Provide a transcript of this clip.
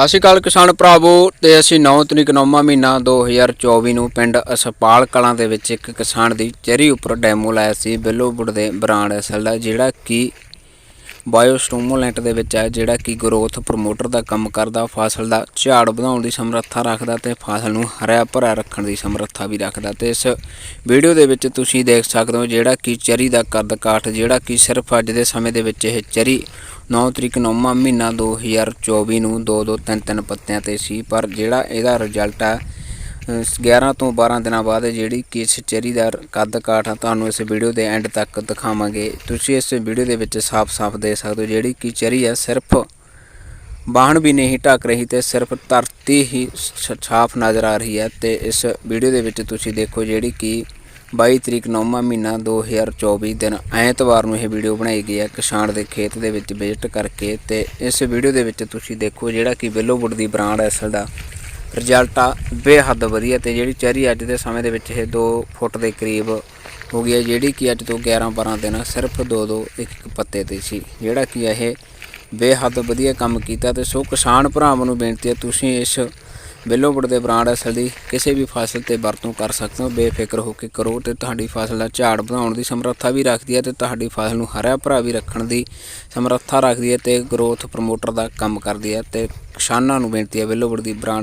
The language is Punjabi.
ਸਤਿ ਸ਼੍ਰੀ ਅਕਾਲ ਕਿਸਾਨ ਭਰਾਵੋ, ਤੇ ਅਸੀਂ 9 ਤਰੀਕ ਨੌਵਾਂ ਮਹੀਨਾ 2024 ਨੂੰ ਪਿੰਡ ਅਸਪਾਲ ਕਲਾਂ ਦੇ ਵਿੱਚ ਇੱਕ ਕਿਸਾਨ ਦੀ ਚਰੀ ਉੱਪਰ ਡੈਮੋ ਲਾਇਆ ਸੀ ਬਿੱਲੋਵੁੱਡ ਦੇ ਬ੍ਰਾਂਡ ਅਸਲ ਦਾ, ਜਿਹੜਾ ਕਿ ਬਾਇਓਸਟੋਮੋਲੈਂਟ ਦੇ ਵਿੱਚ ਹੈ, ਜਿਹੜਾ ਕਿ ਗਰੋਥ ਪ੍ਰਮੋਟਰ ਦਾ ਕੰਮ ਕਰਦਾ, ਫਸਲ ਦਾ ਝਾੜ ਵਧਾਉਣ ਦੀ ਸਮਰੱਥਾ ਰੱਖਦਾ ਤੇ ਫਸਲ ਨੂੰ ਹਰਿਆ ਭਰਿਆ ਰੱਖਣ ਦੀ ਸਮਰੱਥਾ ਵੀ ਰੱਖਦਾ ਤੇ ਇਸ ਵੀਡੀਓ ਦੇ ਵਿੱਚ ਤੁਸੀਂ ਦੇਖ ਸਕਦੇ ਹੋ, ਜਿਹੜਾ ਕਿ ਚਰੀ ਦਾ ਕੱਦ ਕਾਠ ਜਿਹੜਾ ਕਿ ਸਿਰਫ ਅੱਜ ਦੇ ਸਮੇਂ ਦੇ ਵਿੱਚ ਇਹ ਚਰੀ 9 ਤਰੀਕ ਨੌਵਾਂ ਮਹੀਨਾ 2024 ਨੂੰ ਦੋ ਦੋ ਤਿੰਨ ਤਿੰਨ ਪੱਤਿਆਂ ਤੇ ਸੀ ਪਰ ਜਿਹੜਾ ਇਹਦਾ ਰਿਜ਼ਲਟ ਆ ਅ, 11 ਤੋਂ 12 ਦਿਨਾਂ ਬਾਅਦ ਜਿਹੜੀ ਕਿ ਇਸ ਚੈਰੀ ਦਾ ਕੱਦ ਕਾਠ ਆ ਤੁਹਾਨੂੰ ਇਸ ਵੀਡੀਓ ਦੇ ਐਂਡ ਤੱਕ ਦਿਖਾਵਾਂਗੇ। ਤੁਸੀਂ ਇਸ ਵੀਡੀਓ ਦੇ ਵਿੱਚ ਸਾਫ਼-ਸਾਫ਼ ਦੇ ਸਕਦੇ ਹੋ ਜਿਹੜੀ ਕਿ ਚੈਰੀ ਆ ਸਿਰਫ ਬਾਹਣ ਵੀ ਨਹੀਂ ਢੱਕ ਰਹੀ ਤੇ ਸਿਰਫ ਧਰਤੀ ਹੀ ਸ- ਸਾਫ਼ ਨਜ਼ਰ ਆ ਰਹੀ ਹੈ ਤੇ ਇਸ ਵੀਡੀਓ ਦੇ ਵਿੱਚ ਤੁਸੀਂ ਦੇਖੋ ਜਿਹੜੀ ਕਿ 22 ਤਰੀਕ ਨੌਵਾਂ ਮਹੀਨਾ 2024 ਦਿਨ ਐਤਵਾਰ ਨੂੰ ਇਹ ਵੀਡੀਓ ਬਣਾਈ ਗਈ ਹੈ ਕਿਸਾਨ ਦੇ ਖੇਤ ਦੇ ਵਿੱਚ ਵਿਜ਼ਿਟ ਕਰਕੇ ਤੇ ਇਸ ਵੀਡੀਓ ਦੇ ਵਿੱਚ ਤੁਸੀਂ ਦੇਖੋ ਜਿਹੜਾ ਕਿ ਵਿਲੋਵੁੱਡ ਦੀ ਬ੍ਰਾਂਡ ਅਸਲ ਦਾ। ਰਿਜ਼ਲਟ ਆ ਬੇਹੱਦ ਵਧੀਆ ਤੇ ਜਿਹੜੀ ਚੈਰੀ ਅੱਜ ਦੇ ਸਮੇਂ ਦੇ ਵਿੱਚ ਇਹ 2 ਫੁੱਟ ਦੇ ਕਰੀਬ ਹੋ ਗਈ ਹੈ, ਜਿਹੜੀ ਕਿ ਅੱਜ ਤੋਂ 11 12 ਦਿਨ ਸਿਰਫ 2 2 ਇੱਕ ਇੱਕ ਪੱਤੇ ਤੇ ਸੀ, ਜਿਹੜਾ ਕਿ ਇਹ ਬੇਹੱਦ ਵਧੀਆ ਕੰਮ ਕੀਤਾ ਤੇ ਸੋ ਕਿਸਾਨ ਭਰਾਵਾਂ ਨੂੰ ਬੇਨਤੀ ਹੈ ਤੁਸੀਂ ਇਸ ਬਿੱਲੋਵੁੱਡ ਦੇ ਬ੍ਰਾਂਡ ਅਸਲ ਦੀ ਕਿਸੇ ਵੀ ਫਸਲ ਤੇ ਵਰਤੋਂ ਕਰ ਸਕਦੇ ਹੋ, ਬੇਫਿਕਰ ਹੋ ਕੇ ਕਰੋ ਤੇ ਤੁਹਾਡੀ ਫਸਲ ਦਾ ਝਾੜ ਵਧਾਉਣ ਦੀ ਸਮਰੱਥਾ ਵੀ ਰੱਖਦੀ ਹੈ ਤੇ ਤੁਹਾਡੀ ਫਸਲ ਨੂੰ ਹਰਿਆ ਭਰਾ ਵੀ ਰੱਖਣ ਦੀ ਸਮਰੱਥਾ ਰੱਖਦੀ ਹੈ ਤੇ ਗਰੋਥ ਪ੍ਰਮੋਟਰ ਦਾ ਕੰਮ ਕਰਦੀ ਹੈ ਤੇ ਕਿਸਾਨਾਂ ਨੂੰ ਬੇਨਤੀ ਹੈ ਬਿੱਲੋਵੁੱਡ ਦੀ ਬ੍ਰਾਂਡ